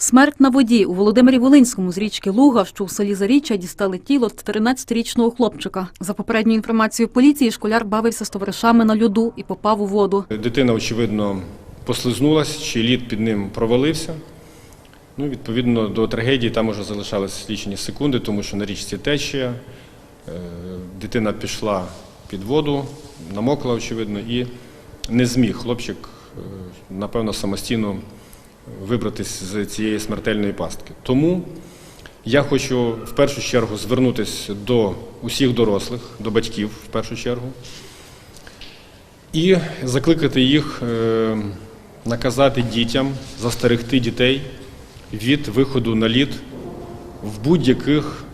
Смерть на воді у Володимирі Волинському з річки Луга, що у селі Заріччя, дістали тіло 13-річного хлопчика. За попередньою інформацією поліції, школяр бавився з товаришами на льоду і попав у воду. Дитина, очевидно, послизнулась, чи лід під ним провалився. Ну, відповідно до трагедії там уже залишались лічені секунди, тому що на річці течія. Е, Дитина пішла під воду, намокла, очевидно, і не зміг хлопчик, е, напевно, самостійно вибратись з цієї смертельної пастки. Тому я хочу в першу чергу звернутися до усіх дорослих, до батьків в першу чергу, і закликати їх е, наказати дітям, застерегти дітей від виходу на лід в будь-яких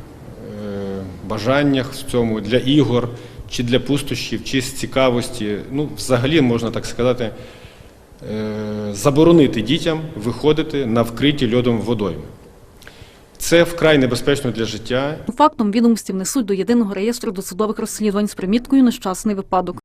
е, бажаннях в цьому для ігор, чи для пустощів, чи з цікавості. Ну, взагалі, можна так сказати, заборонити дітям виходити на вкриті льодом водойми. Це вкрай небезпечно для життя Фактом відомості внесуть до єдиного реєстру досудових розслідувань з приміткою нещасний випадок.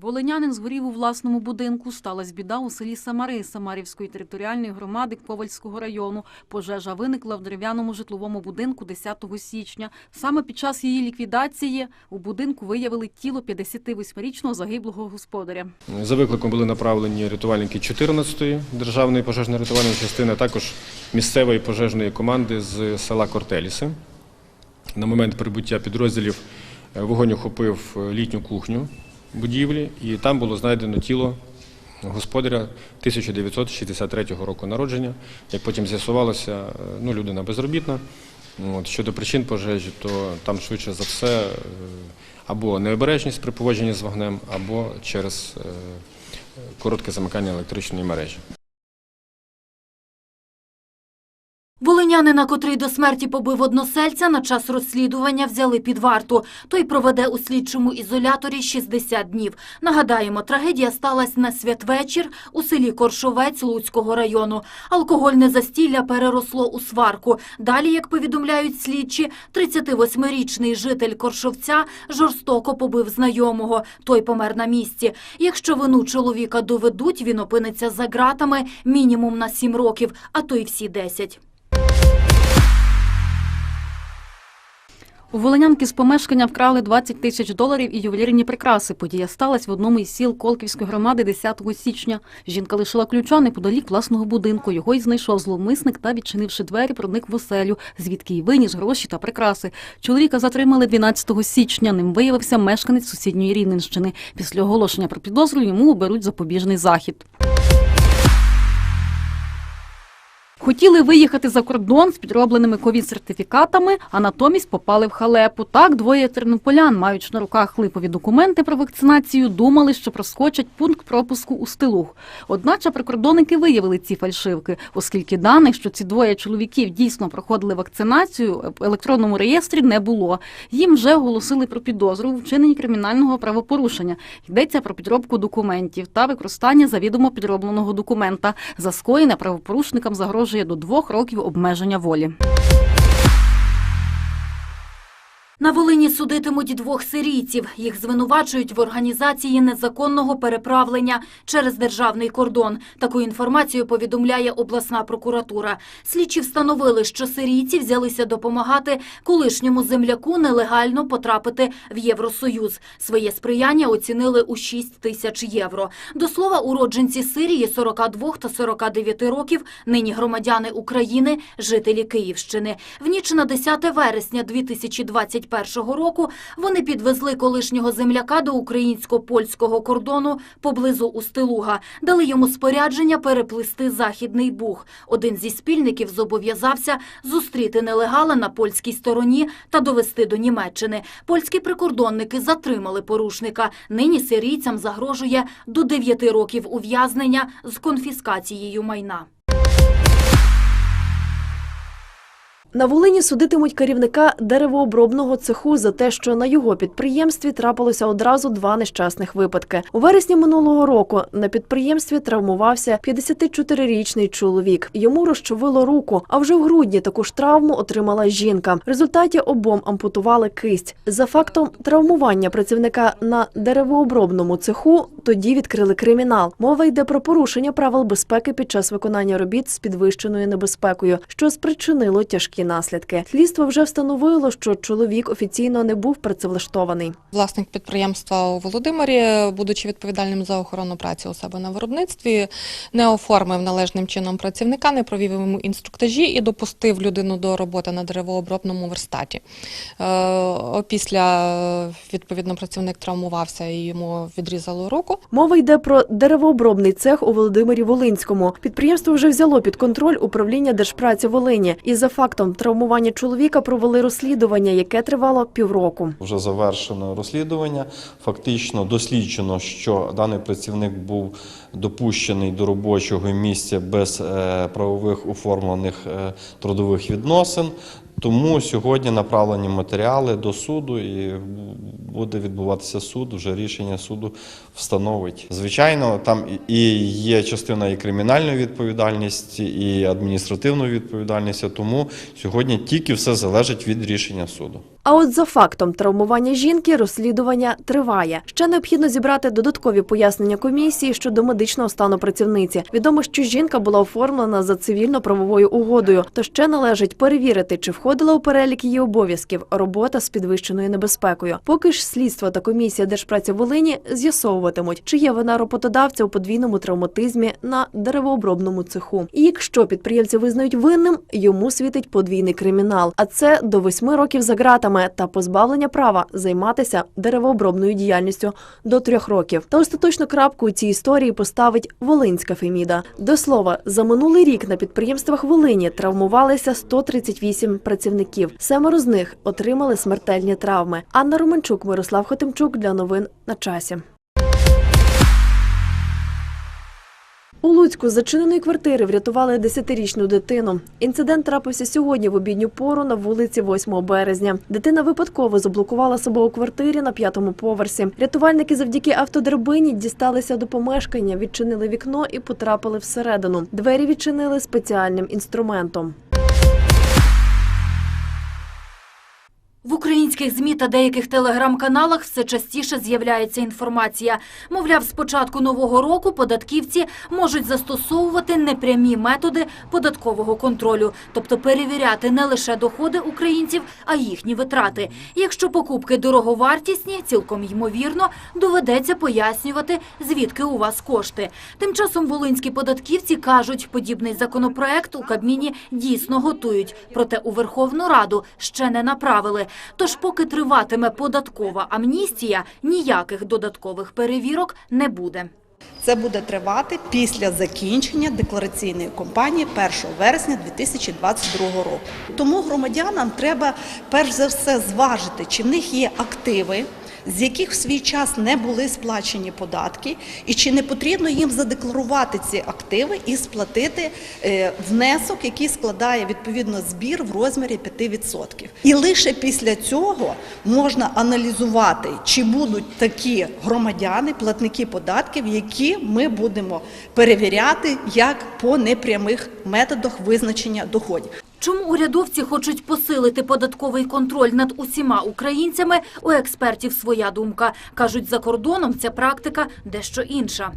Волинянин згорів у власному будинку. Сталась біда у селі Самари Самарівської територіальної громади Ковальського району. Пожежа виникла в дерев'яному житловому будинку 10 січня. Саме під час її ліквідації у будинку виявили тіло 58-річного загиблого господаря. За викликом були направлені рятувальники 14-ї державної пожежно-рятувальної частини, а також місцевої пожежної команди з села Кортеліси. На момент прибуття підрозділів е, вогонь охопив е, літню кухню будівлі, і там було знайдено тіло господаря 1963 року народження. Як потім з'ясувалося, е, ну, людина безробітна. От, щодо причин пожежі, то там швидше за все е, або необережність при поводженні з вогнем, або через е, коротке замикання електричної мережі. Волинянина, котрий до смерті побив односельця, на час розслідування взяли під варту. Той проведе у слідчому ізоляторі 60 днів. Нагадаємо, трагедія сталася на святвечір у селі Коршовець Луцького району. Алкогольне застілля переросло у сварку. Далі, як повідомляють слідчі, 38-річний житель Коршовця жорстоко побив знайомого. Той помер на місці. Якщо вину чоловіка доведуть, він опиниться за ґратами мінімум на 7 років, а то й всі 10. У Волинянки з помешкання вкрали 20 тисяч доларів і ювелірні прикраси. Подія сталася в одному із сіл Колківської громади 10 січня. Жінка лишила ключа неподалік власного будинку. Його й знайшов зловмисник та, відчинивши двері, проник в оселю, звідки й виніс гроші та прикраси. Чоловіка затримали 12 січня. Ним виявився мешканець сусідньої Рівненщини. Після оголошення про підозру йому оберуть запобіжний захід. Хотіли виїхати за кордон з підробленими ковід-сертифікатами, а натомість попали в халепу. Так, двоє тернополян, маючи на руках липові документи про вакцинацію, думали, що проскочать пункт пропуску у стилух. Одначе прикордонники виявили ці фальшивки, оскільки даних, що ці двоє чоловіків дійсно проходили вакцинацію, в електронному реєстрі не було. Їм вже оголосили про підозру у вчиненні кримінального правопорушення. Йдеться про підробку документів та використання завідомо підробленого документа. За скоєне правопорушникам загрожує до двох років обмеження волі. На Волині судитимуть двох сирійців. Їх звинувачують в організації незаконного переправлення через державний кордон. Таку інформацію повідомляє обласна прокуратура. Слідчі встановили, що сирійці взялися допомагати колишньому земляку нелегально потрапити в Євросоюз. Своє сприяння оцінили у 6 тисяч євро. До слова, уродженці Сирії 42 та 49 років, нині громадяни України, жителі Київщини. В ніч на 10 вересня 2021 року вони підвезли колишнього земляка до українсько-польського кордону поблизу Устилуга. Дали йому спорядження переплисти Західний Буг. Один зі спільників зобов'язався зустріти нелегала на польській стороні та довести до Німеччини. Польські прикордонники затримали порушника. Нині сирійцям загрожує до 9 років ув'язнення з конфіскацією майна. На Волині судитимуть керівника деревообробного цеху за те, що на його підприємстві трапилося одразу два нещасних випадки. У вересні минулого року на підприємстві травмувався 54-річний чоловік. Йому розчовило руку. А вже в грудні таку ж травму отримала жінка. В результаті обом ампутували кисть. За фактом травмування працівника на деревообробному цеху тоді відкрили кримінал. Мова йде про порушення правил безпеки під час виконання робіт з підвищеною небезпекою, що спричинило тяжкі наслідки. Слідство вже встановило, що чоловік офіційно не був працевлаштований. Власник підприємства у Володимирі, будучи відповідальним за охорону праці у себе на виробництві, не оформив належним чином працівника, не провів йому інструктажі і допустив людину до роботи на деревообробному верстаті. Е, Після відповідно працівник травмувався і йому відрізало руку. Мова йде про деревообробний цех у Володимирі Волинському. Підприємство вже взяло під контроль управління Держпраці Волині. І за фактом травмування чоловіка провели розслідування, яке тривало півроку. Вже завершено розслідування. Фактично досліджено, що даний працівник був допущений до робочого місця без е, правових оформлених е, трудових відносин. Тому сьогодні направлені матеріали до суду і буде відбуватися суд. Вже рішення суду встановить. Звичайно, там і є частина і кримінальної відповідальності, і адміністративної відповідальності. Тому сьогодні тільки все залежить від рішення суду. А от за фактом травмування жінки розслідування триває. Ще необхідно зібрати додаткові пояснення комісії щодо медичного стану працівниці. Відомо, що жінка була оформлена за цивільно-правовою угодою, то ще належить перевірити, чи входила у перелік її обов'язків робота з підвищеною небезпекою. Поки ж слідство та комісія Держпраці Волині з'ясовуватимуть, чи є вина роботодавця у подвійному травматизмі на деревообробному цеху. І якщо підприємці визнають винним, йому світить подвійний кримінал, а це до восьми років за ґратами та позбавлення права займатися деревообробною діяльністю до трьох років. Та остаточну крапку у цій історії поставить Волинська Феміда. До слова, за минулий рік на підприємствах Волині травмувалися 138 працівників. Семеро з них отримали смертельні травми. Анна Романчук, Мирослав Хотимчук для новин на часі. У Луцьку з зачиненої квартири врятували 10-річну дитину. Інцидент трапився сьогодні в обідню пору на вулиці 8 березня. Дитина випадково заблокувала себе у квартирі на п'ятому поверсі. Рятувальники завдяки автодербині дісталися до помешкання, відчинили вікно і потрапили всередину. Двері відчинили спеціальним інструментом. В українських ЗМІ та деяких телеграм-каналах все частіше з'являється інформація. Мовляв, з початку нового року податківці можуть застосовувати непрямі методи податкового контролю, тобто перевіряти не лише доходи українців, а їхні витрати. Якщо покупки дороговартісні, цілком ймовірно, доведеться пояснювати, звідки у вас кошти. Тим часом волинські податківці кажуть, подібний законопроект у Кабміні дійсно готують, проте у Верховну Раду ще не направили. Тож, поки триватиме податкова амністія, ніяких додаткових перевірок не буде. Це буде тривати після закінчення деклараційної кампанії 1 вересня 2022 року. Тому громадянам треба перш за все зважити, чи в них є активи, з яких в свій час не були сплачені податки, і чи не потрібно їм задекларувати ці активи і сплатити е, внесок, який складає відповідно збір в розмірі 5%. І лише після цього можна аналізувати, чи будуть такі громадяни, платники податків, які ми будемо перевіряти як по непрямих методах визначення доходів. Чому урядовці хочуть посилити податковий контроль над усіма українцями, у експертів своя думка. Кажуть, за кордоном ця практика дещо інша.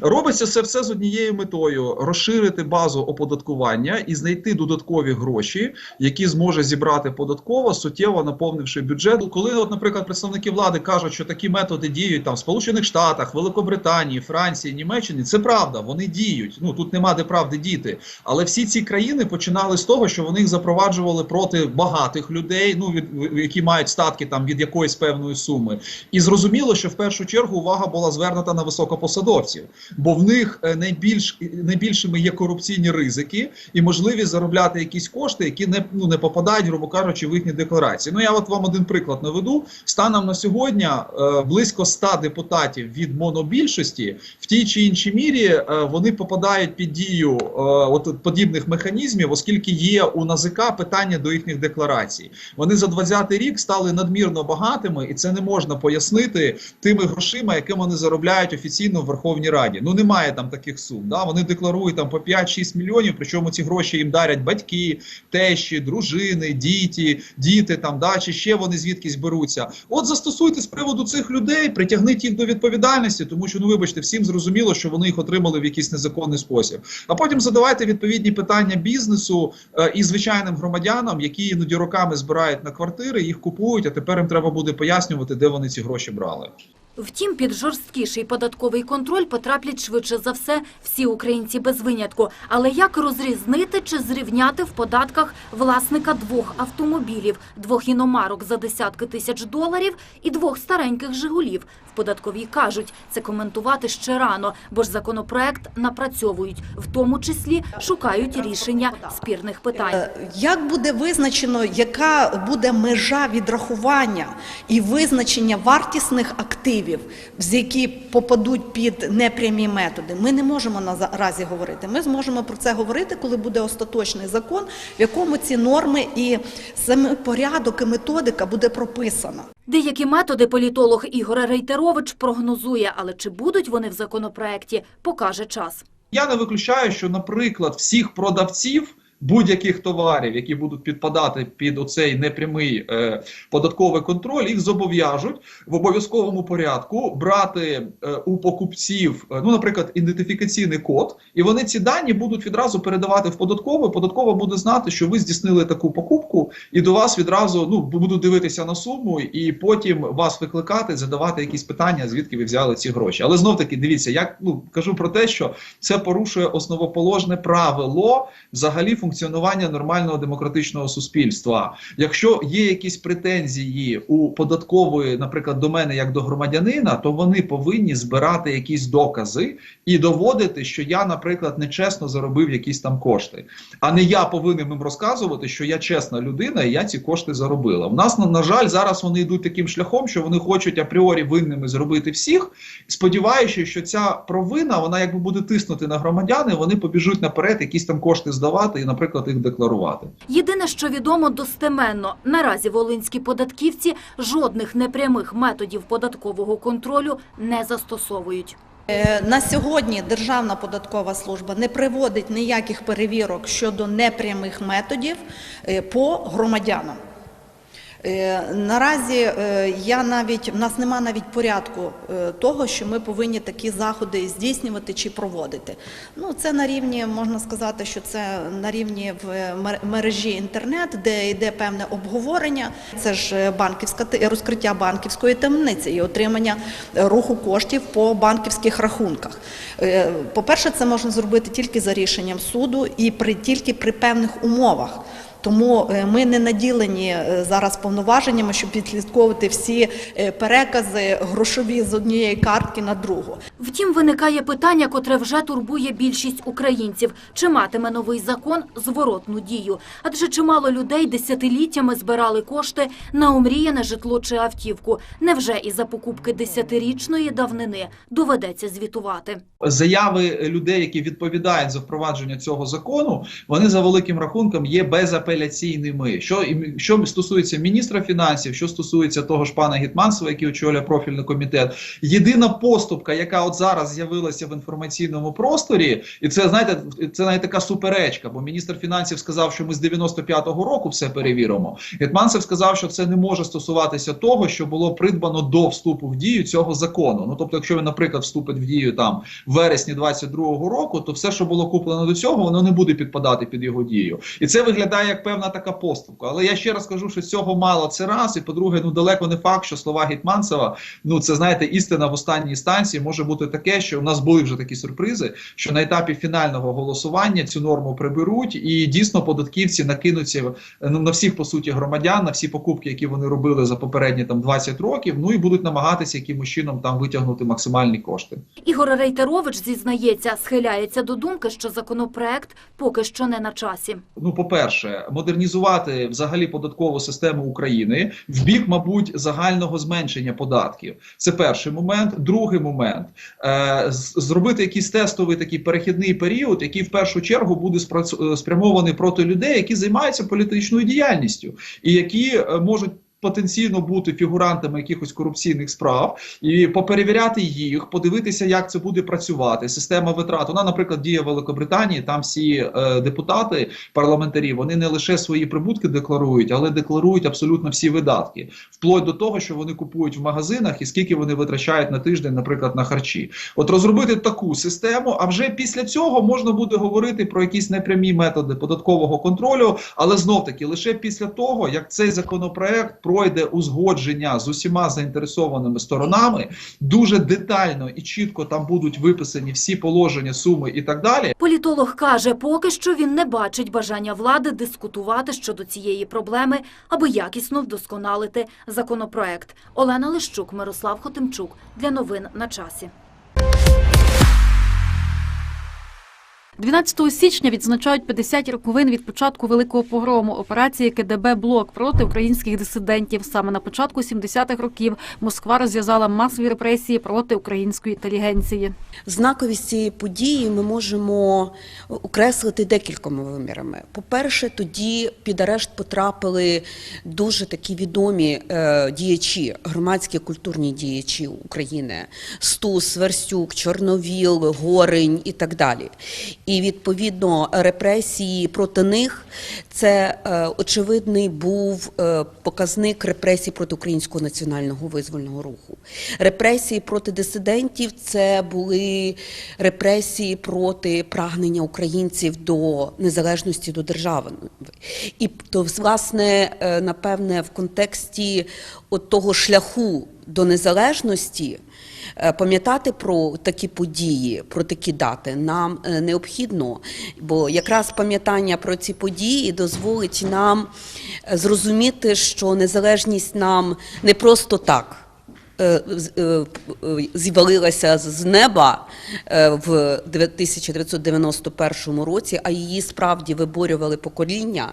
Робиться це все з однією метою розширити базу оподаткування і знайти додаткові гроші, які зможе зібрати податкова, суттєво наповнивши бюджет. Коли, от, наприклад, представники влади кажуть, що такі методи діють там в Сполучених Штатах, Великобританії, Франції, Німеччині, це правда, вони діють. Ну тут нема де правди діти. Але всі ці країни починали з того, що вони їх запроваджували проти багатих людей, ну від які мають статки там від якоїсь певної суми. І зрозуміло, що в першу чергу увага була звернута на високопосадовців. бо в них е, найбільш найбільшими є корупційні ризики і можливість заробляти якісь кошти, які не ну не попадають, грубо кажучи, в їхні декларації. Ну я от вам один приклад наведу. Станом на сьогодні е, близько 100 депутатів від монобільшості в тій чи іншій мірі е, вони попадають під дію е, от подібних механізмів, оскільки є у НАЗК питання до їхніх декларацій. Вони за 20 рік стали надмірно багатими, і це не можна пояснити тими грошима, якими вони заробляють офіційно в Верховній Раді. Ну немає там таких сум. Да? Вони декларують там по 5-6 мільйонів, причому ці гроші їм дарять батьки, тещі, дружини, діти, діти там, да, чи ще вони звідкись беруться. От застосуйте з приводу цих людей, притягніть їх до відповідальності, тому що ну вибачте, всім зрозуміло, що вони їх отримали в якийсь незаконний спосіб. А потім задавайте відповідні питання бізнесу е, і звичайним громадянам, які іноді роками збирають на квартири, їх купують, а тепер їм треба буде пояснювати, де вони ці гроші брали. Втім, під жорсткіший податковий контроль потраплять швидше за все всі українці без винятку. Але як розрізнити чи зрівняти в податках власника двох автомобілів, двох іномарок за десятки тисяч доларів і двох стареньких «Жигулів»? В податковій кажуть, це коментувати ще рано, бо ж законопроект напрацьовують, в тому числі шукають рішення спірних питань. Е, Як буде визначено, яка буде межа відрахування і визначення вартісних активів, з які попадуть під непрямі методи, ми не можемо наразі говорити. Ми зможемо про це говорити, коли буде остаточний закон, в якому ці норми і саме порядок і методика буде прописана. Деякі методи політолог Ігор Рейтерович прогнозує, але чи будуть вони в законопроекті, покаже час. Я не виключаю, що, наприклад, всіх продавців будь-яких товарів, які будуть підпадати під оцей непрямий е, податковий контроль, їх зобов'яжуть в обов'язковому порядку брати е, у покупців, е, ну, наприклад, ідентифікаційний код, і вони ці дані будуть відразу передавати в податкову. Податкова буде знати, що ви здійснили таку покупку, і до вас відразу ну будуть дивитися на суму, і потім вас викликати, задавати якісь питання, звідки ви взяли ці гроші. Але знов таки дивіться, я ну кажу про те, що це порушує основоположне правило взагалі функціонування нормального демократичного суспільства. Якщо є якісь претензії у податкової, наприклад, до мене як до громадянина, то вони повинні збирати якісь докази і доводити, що я, наприклад, нечесно заробив якісь там кошти. А не я повинен їм розказувати, що я чесна людина і я ці кошти заробила. У нас на, жаль, зараз вони йдуть таким шляхом, що вони хочуть апріорі винними зробити всіх, сподіваючись, що ця провина вона якби буде тиснути на громадян, вони побіжуть наперед, якісь там кошти здавати і, наприклад, їх декларувати. Єдине, що відомо достеменно, наразі волинські податківці жодних непрямих методів податкового контролю не застосовують. Е, На сьогодні Державна податкова служба не приводить ніяких перевірок щодо непрямих методів е, по громадянам. Е, Наразі е, я навіть в нас нема навіть порядку е, того, що ми повинні такі заходи здійснювати чи проводити. Ну це на рівні, можна сказати, що це на рівні в мер- мережі інтернет, де йде певне обговорення. Це ж банківська розкриття банківської таємниці і отримання руху коштів по банківських рахунках. Е, По-перше, це можна зробити тільки за рішенням суду і при тільки при певних умовах. Тому е, ми не наділені е, зараз повноваженнями, щоб відслідковувати всі е, перекази грошові з однієї картки на другу. Втім, виникає питання, котре вже турбує більшість українців. Чи матиме новий закон зворотну дію? Адже чимало людей десятиліттями збирали кошти на омріяне житло чи автівку. Невже і за покупки десятирічної давнини доведеться звітувати? Заяви людей, які відповідають за впровадження цього закону, вони за великим рахунком є безапеляційними. Що і- що стосується міністра фінансів, що стосується того ж пана Гетманцева, який очолює профільний комітет, єдина поступка, яка от зараз з'явилася в інформаційному просторі, і це знаєте, це навіть така суперечка, бо міністр фінансів сказав, що ми з 95-го року все перевіримо. Гетманцев сказав, що це не може стосуватися того, що було придбано до вступу в дію цього закону. Ну тобто, якщо він, наприклад, вступить в дію там в вересні 22-го року, то все, що було куплено до цього, воно не буде підпадати під його дію. І це виглядає як як певна така поступка. Але я ще раз кажу, що цього мало це раз. І по-друге, ну далеко не факт, що слова Гетманцева, ну це знаєте, істина в останній інстанції може бути таке, що у нас були вже такі сюрпризи, що на етапі фінального голосування цю норму приберуть, і дійсно податківці накинуться ну, на всіх по суті громадян, на всі покупки, які вони робили за попередні там 20 років. Ну і будуть намагатися якимось чином там витягнути максимальні кошти. Ігор Рейтерович зізнається, схиляється до думки, що законопроект поки що не на часі. Ну, по-перше, модернізувати взагалі податкову систему України в бік, мабуть, загального зменшення податків. Це перший момент. Другий момент е, зробити якийсь тестовий такий перехідний період, який в першу чергу буде е, спрямований проти людей, які займаються політичною діяльністю і які е, можуть. Потенційно бути фігурантами якихось корупційних справ і поперевіряти їх, подивитися, як це буде працювати. Система витрат. Вона, наприклад, діє в Великобританії. Там всі е, депутати, парламентарі, вони не лише свої прибутки декларують, але декларують абсолютно всі видатки, вплоть до того, що вони купують в магазинах і скільки вони витрачають на тиждень, наприклад, на харчі. От розробити таку систему, а вже після цього можна буде говорити про якісь непрямі методи податкового контролю, але знов таки лише після того, як цей законопроект пройде узгодження з усіма заінтересованими сторонами, дуже детально і чітко там будуть виписані всі положення, суми і так далі. Політолог каже, поки що він не бачить бажання влади дискутувати щодо цієї проблеми, аби якісно вдосконалити законопроект. Олена Лищук, Мирослав Хотимчук. Для новин на часі. 12 січня відзначають 50 роковин від початку великого погрому операції КДБ Блок проти українських дисидентів. Саме на початку 70-х років Москва розв'язала масові репресії проти української інтелігенції. Знаковість цієї події ми можемо окреслити декількома вимірами. По-перше, тоді під арешт потрапили дуже такі відомі е, діячі, громадські культурні діячі України: Стус, Верстюк, Чорновіл, Горень і так далі. І відповідно репресії проти них це е, очевидний був е, показник репресій проти українського національного визвольного руху. Репресії проти дисидентів це були репресії проти прагнення українців до незалежності до держави. І то, власне, е, напевне, в контексті от того шляху до незалежності. Е, Пам'ятати про такі події, про такі дати нам е, необхідно, бо якраз пам'ятання про ці події дозволить нам е, зрозуміти, що незалежність нам не просто так. е, з- неба в 1991 році, а її справді виборювали покоління.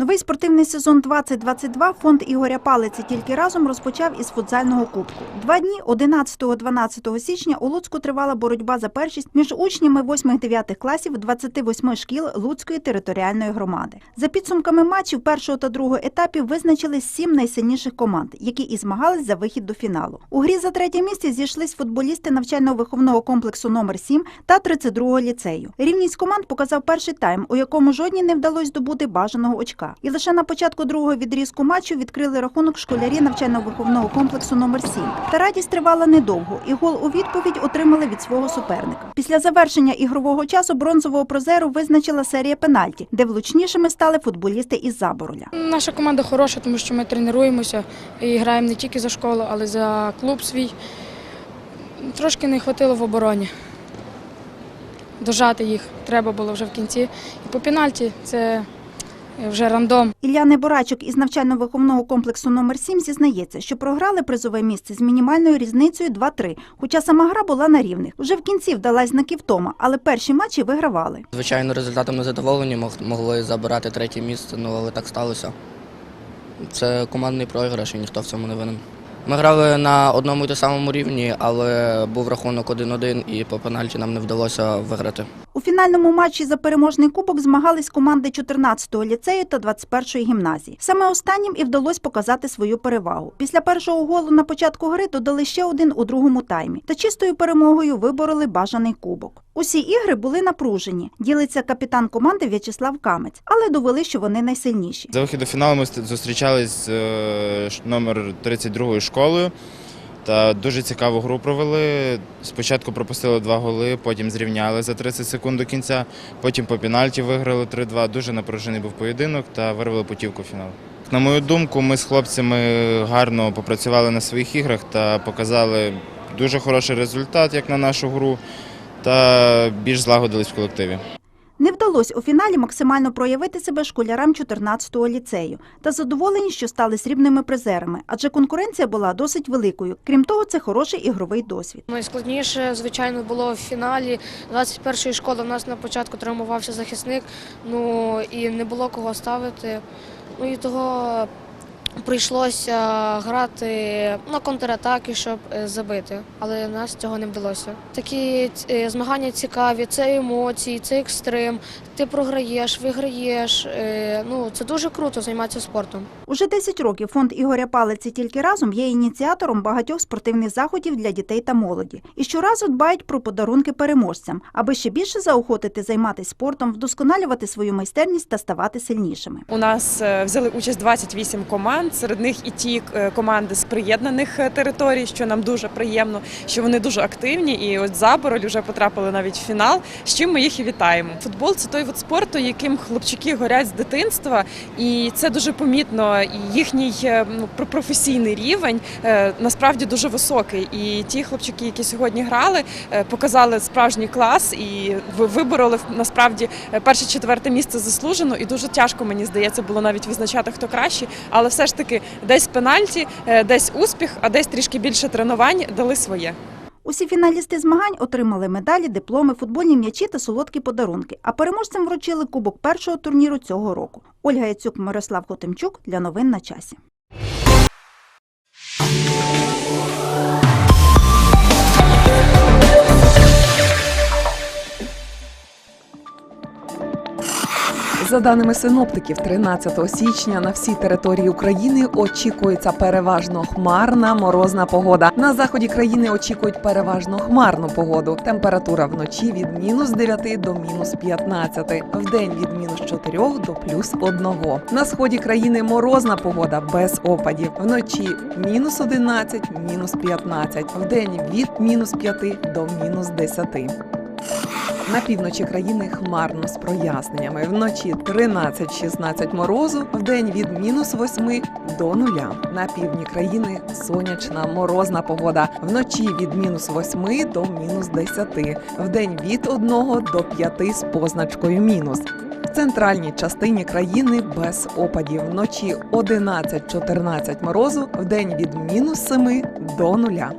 Новий спортивний сезон 2022 фонд Ігоря Палиці тільки разом розпочав із футзального кубку. Два дні 11-12 січня у Луцьку тривала боротьба за першість між учнями 8-9 класів 28 шкіл Луцької територіальної громади. За підсумками матчів першого та другого етапів визначили сім найсильніших команд, які і змагались за вихід до фіналу. У грі за третє місце зійшлись футболісти навчально-виховного комплексу номер 7 та 32-го ліцею. Рівність команд показав перший тайм, у якому жодній не вдалося здобути бажаного очка. І лише на початку другого відрізку матчу відкрили рахунок школярі навчально-виховного комплексу номер 7 Та радість тривала недовго, і гол у відповідь отримали від свого суперника. Після завершення ігрового часу бронзового прозеру визначила серія пенальті, де влучнішими стали футболісти із Забороля. Наша команда хороша, тому що ми тренуємося і граємо не тільки за школу, але й за клуб свій. Трошки не вистачило в обороні. Дожати їх треба було вже в кінці. І по пенальті це вже рандом. Ілля Неборачок із навчально-виховного комплексу номер 7 зізнається, що програли призове місце з мінімальною різницею 2-3, хоча сама гра була на рівних. Вже в кінці вдалась знаків Тома, але перші матчі вигравали. Звичайно, результатом не задоволені, могли забирати третє місце, ну але так сталося. Це командний програш і ніхто в цьому не винен. Ми грали на одному і тому самому рівні, але був рахунок 1-1 і по пенальті нам не вдалося виграти. У фінальному матчі за переможний кубок змагались команди 14-го ліцею та 21-ї гімназії. Саме останнім і вдалося показати свою перевагу. Після першого голу на початку гри додали ще один у другому таймі та чистою перемогою вибороли бажаний кубок. Усі ігри були напружені. Ділиться капітан команди В'ячеслав Камець, але довели, що вони найсильніші. За вихід до фіналу ми ст- зустрічались з е, номер 32 школою. Та дуже цікаву гру провели. Спочатку пропустили два голи, потім зрівняли за 30 секунд до кінця, потім по пенальті виграли 3-2. Дуже напружений був поєдинок та вирвали путівку в фінал. На мою думку, ми з хлопцями гарно попрацювали на своїх іграх та показали дуже хороший результат, як на нашу гру, та більш злагодились в колективі. Не вдалося у фіналі максимально проявити себе школярам 14-го ліцею та задоволені, що стали срібними призерами, адже конкуренція була досить великою. Крім того, це хороший ігровий досвід. Найскладніше, звичайно, було в фіналі 21-ї школи. У нас на початку травмувався захисник, ну і не було кого ставити. Ну і того прийшлося грати на контратаки, щоб е, забити, але нас цього не вдалося. Такі е, змагання цікаві, це емоції, це екстрим. Ти програєш, виграєш. е, Ну це дуже круто займатися спортом. Уже 10 років фонд Ігоря Палиці тільки разом є ініціатором багатьох спортивних заходів для дітей та молоді. І щоразу дбають про подарунки переможцям, аби ще більше заохотити займатися спортом, вдосконалювати свою майстерність та ставати сильнішими. У нас е, взяли участь 28 команд. Серед них і ті е, команди з приєднаних е, територій, що нам дуже приємно, що вони дуже активні. І от Забороль вже потрапили навіть в фінал. З чим ми їх і вітаємо. Футбол це той вид спорту, яким хлопчики горять з дитинства, і це дуже помітно. Їхній е, ну, професійний рівень насправді дуже високий. І ті хлопчики, які сьогодні грали, показали справжній клас і ви- вибороли насправді перше четверте місце заслужено. І дуже тяжко мені здається було навіть визначати хто краще. Але все таки десь пенальті, е, десь успіх, а десь трішки більше тренувань дали своє. Усі фіналісти змагань отримали медалі, дипломи, футбольні м'ячі та солодкі подарунки. А переможцям вручили кубок першого турніру цього року. Ольга Яцюк, Мирослав Хотимчук для новин на часі. За даними синоптиків, 13 січня на всій території України очікується переважно хмарна морозна погода. На заході країни очікують переважно хмарну погоду. Температура вночі від мінус 9 до мінус 15, вдень від мінус 4 до плюс 1. На сході країни морозна погода без опадів. Вночі мінус 11, мінус 15, вдень від мінус 5 до мінус 10. На півночі країни хмарно з проясненнями. Вночі 13-16 морозу, вдень від мінус 8 до нуля. На півдні країни сонячна морозна погода. Вночі від мінус 8 до мінус 10, вдень від 1 до 5 з позначкою мінус. В центральній частині країни без опадів. Вночі 11-14 морозу, вдень від мінус 7 до нуля.